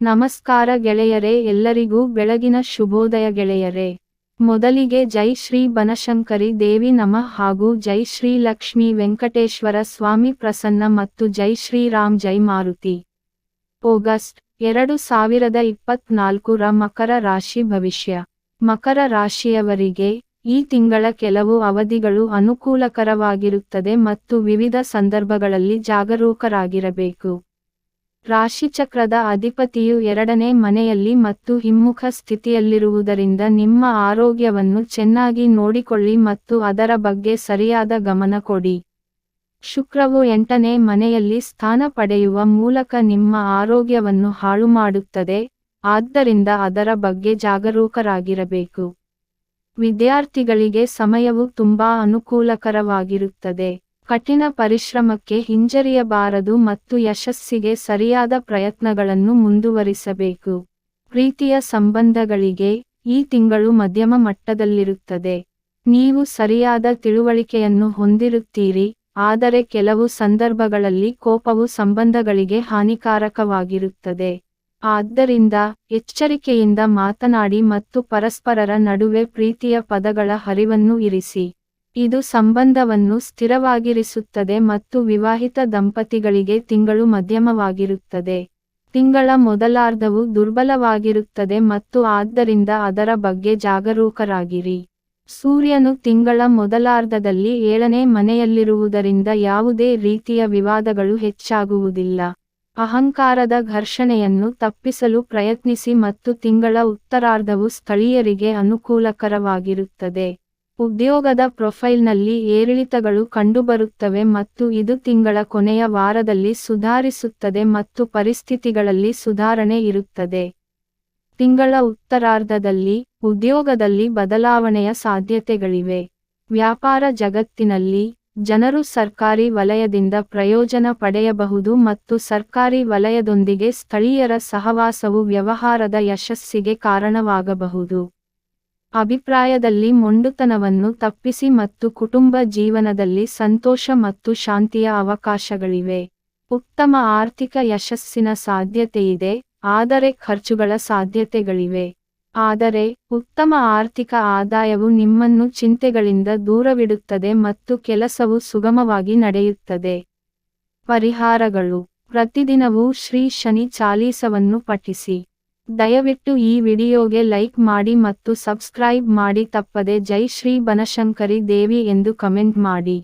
ನಮಸ್ಕಾರ ಗೆಳೆಯರೇ, ಎಲ್ಲರಿಗೂ ಬೆಳಗಿನ ಶುಭೋದಯ ಗೆಳೆಯರೇ. ಮೊದಲಿಗೆ ಜೈ ಶ್ರೀ ಬನಶಂಕರಿ ದೇವಿ ನಮ ಹಾಗೂ ಜೈ ಶ್ರೀ ಲಕ್ಷ್ಮೀ ವೆಂಕಟೇಶ್ವರ ಸ್ವಾಮಿ ಪ್ರಸನ್ನ ಮತ್ತು ಜೈ ಶ್ರೀರಾಮ್ ಜೈ ಮಾರುತಿ. ಆಗಸ್ಟ್ ಎರಡು ಸಾವಿರದ ಇಪ್ಪತ್ನಾಲ್ಕು ರ ಮಕರ ರಾಶಿ ಭವಿಷ್ಯ. ಮಕರ ರಾಶಿಯವರಿಗೆ ಈ ತಿಂಗಳ ಕೆಲವು ಅವಧಿಗಳು ಅನುಕೂಲಕರವಾಗಿರುತ್ತದೆ ಮತ್ತು ವಿವಿಧ ಸಂದರ್ಭಗಳಲ್ಲಿ ಜಾಗರೂಕರಾಗಿರಬೇಕು. ರಾಶಿಚಕ್ರದ ಅಧಿಪತಿಯು ಎರಡನೇ ಮನೆಯಲ್ಲಿ ಮತ್ತು ಹಿಮ್ಮುಖ ಸ್ಥಿತಿಯಲ್ಲಿರುವುದರಿಂದ ನಿಮ್ಮ ಆರೋಗ್ಯವನ್ನು ಚೆನ್ನಾಗಿ ನೋಡಿಕೊಳ್ಳಿ ಮತ್ತು ಅದರ ಬಗ್ಗೆ ಸರಿಯಾದ ಗಮನ ಕೊಡಿ. ಶುಕ್ರವು ಎಂಟನೇ ಮನೆಯಲ್ಲಿ ಸ್ಥಾನ ಪಡೆಯುವ ಮೂಲಕ ನಿಮ್ಮ ಆರೋಗ್ಯವನ್ನು ಹಾಳು ಮಾಡುತ್ತದೆ ಆದ್ದರಿಂದ ಅದರ ಬಗ್ಗೆ ಜಾಗರೂಕರಾಗಿರಬೇಕು. ವಿದ್ಯಾರ್ಥಿಗಳಿಗೆ ಸಮಯವು ತುಂಬಾ ಅನುಕೂಲಕರವಾಗಿರುತ್ತದೆ. ಕಠಿಣ ಪರಿಶ್ರಮಕ್ಕೆ ಹಿಂಜರಿಯಬಾರದು ಮತ್ತು ಯಶಸ್ಸಿಗೆ ಸರಿಯಾದ ಪ್ರಯತ್ನಗಳನ್ನು ಮುಂದುವರಿಸಬೇಕು. ಪ್ರೀತಿಯ ಸಂಬಂಧಗಳಿಗೆ ಈ ತಿಂಗಳು ಮಧ್ಯಮ ಮಟ್ಟದಲ್ಲಿರುತ್ತದೆ. ನೀವು ಸರಿಯಾದ ತಿಳುವಳಿಕೆಯನ್ನು ಹೊಂದಿರುತ್ತೀರಿ, ಆದರೆ ಕೆಲವು ಸಂದರ್ಭಗಳಲ್ಲಿ ಕೋಪವು ಸಂಬಂಧಗಳಿಗೆ ಹಾನಿಕಾರಕವಾಗಿರುತ್ತದೆ. ಆದ್ದರಿಂದ ಎಚ್ಚರಿಕೆಯಿಂದ ಮಾತನಾಡಿ ಮತ್ತು ಪರಸ್ಪರರ ನಡುವೆ ಪ್ರೀತಿಯ ಪದಗಳ ಹರಿವನ್ನು ಇರಿಸಿ. ಇದು ಸಂಬಂಧವನ್ನು ಸ್ಥಿರವಾಗಿರಿಸುತ್ತದೆ ಮತ್ತು ವಿವಾಹಿತ ದಂಪತಿಗಳಿಗೆ ತಿಂಗಳು ಮಧ್ಯಮವಾಗಿರುತ್ತದೆ. ತಿಂಗಳ ಮೊದಲಾರ್ಧವು ದುರ್ಬಲವಾಗಿರುತ್ತದೆ ಮತ್ತು ಆದ್ದರಿಂದ ಅದರ ಬಗ್ಗೆ ಜಾಗರೂಕರಾಗಿರಿ. ಸೂರ್ಯನು ತಿಂಗಳ ಮೊದಲಾರ್ಧದಲ್ಲಿ ಏಳನೇ ಮನೆಯಲ್ಲಿರುವುದರಿಂದ ಯಾವುದೇ ರೀತಿಯ ವಿವಾದಗಳು ಹೆಚ್ಚಾಗುವುದಿಲ್ಲ. ಅಹಂಕಾರದ ಘರ್ಷಣೆಯನ್ನು ತಪ್ಪಿಸಲು ಪ್ರಯತ್ನಿಸಿ ಮತ್ತು ತಿಂಗಳ ಉತ್ತರಾರ್ಧವು ಸ್ಥಳೀಯರಿಗೆ ಅನುಕೂಲಕರವಾಗಿರುತ್ತದೆ. ಉದ್ಯೋಗದ ಪ್ರೊಫೈಲ್ನಲ್ಲಿ ಏರಿಳಿತಗಳು ಕಂಡುಬರುತ್ತವೆ ಮತ್ತು ಇದು ತಿಂಗಳ ಕೊನೆಯ ವಾರದಲ್ಲಿ ಸುಧಾರಿಸುತ್ತದೆ ಮತ್ತು ಪರಿಸ್ಥಿತಿಗಳಲ್ಲಿ ಸುಧಾರಣೆ ಇರುತ್ತದೆ. ತಿಂಗಳ ಉತ್ತರಾರ್ಧದಲ್ಲಿ ಉದ್ಯೋಗದಲ್ಲಿ ಬದಲಾವಣೆಯ ಸಾಧ್ಯತೆಗಳಿವೆ. ವ್ಯಾಪಾರ ಜಗತ್ತಿನಲ್ಲಿ ಜನರು ಸರ್ಕಾರಿ ವಲಯದಿಂದ ಪ್ರಯೋಜನ ಪಡೆಯಬಹುದು ಮತ್ತು ಸರ್ಕಾರಿ ವಲಯದೊಂದಿಗೆ ಸ್ಥಳೀಯರ ಸಹವಾಸವು ವ್ಯವಹಾರದ ಯಶಸ್ಸಿಗೆ ಕಾರಣವಾಗಬಹುದು. ಅಭಿಪ್ರಾಯದಲ್ಲಿ ಮೊಂಡುತನವನ್ನು ತಪ್ಪಿಸಿ ಮತ್ತು ಕುಟುಂಬ ಜೀವನದಲ್ಲಿ ಸಂತೋಷ ಮತ್ತು ಶಾಂತಿಯ ಅವಕಾಶಗಳಿವೆ. ಉತ್ತಮ ಆರ್ಥಿಕ ಯಶಸ್ಸಿನ ಸಾಧ್ಯತೆಯಿದೆ, ಆದರೆ ಖರ್ಚುಗಳ ಸಾಧ್ಯತೆಗಳಿವೆ. ಆದರೆ, ಉತ್ತಮ ಆರ್ಥಿಕ ಆದಾಯವು ನಿಮ್ಮನ್ನು ಚಿಂತೆಗಳಿಂದ ದೂರವಿಡುತ್ತದೆ ಮತ್ತು ಕೆಲಸವು ಸುಗಮವಾಗಿ ನಡೆಯುತ್ತದೆ. ಪರಿಹಾರಗಳು. ಪ್ರತಿದಿನವೂ ಶ್ರೀ ಶನಿ ಚಾಲೀಸವನ್ನು ಪಠಿಸಿ. ದಯವಿಟ್ಟು ಈ ವಿಡಿಯೋಗೆ ಲೈಕ್ ಮಾಡಿ ಮತ್ತು ಸಬ್ಸ್ಕ್ರೈಬ್ ಮಾಡಿ ತಪ್ಪದೆ ಜೈ ಶ್ರೀ ಬನಶಂಕರಿ ದೇವಿ ಎಂದು ಕಮೆಂಟ್ ಮಾಡಿ.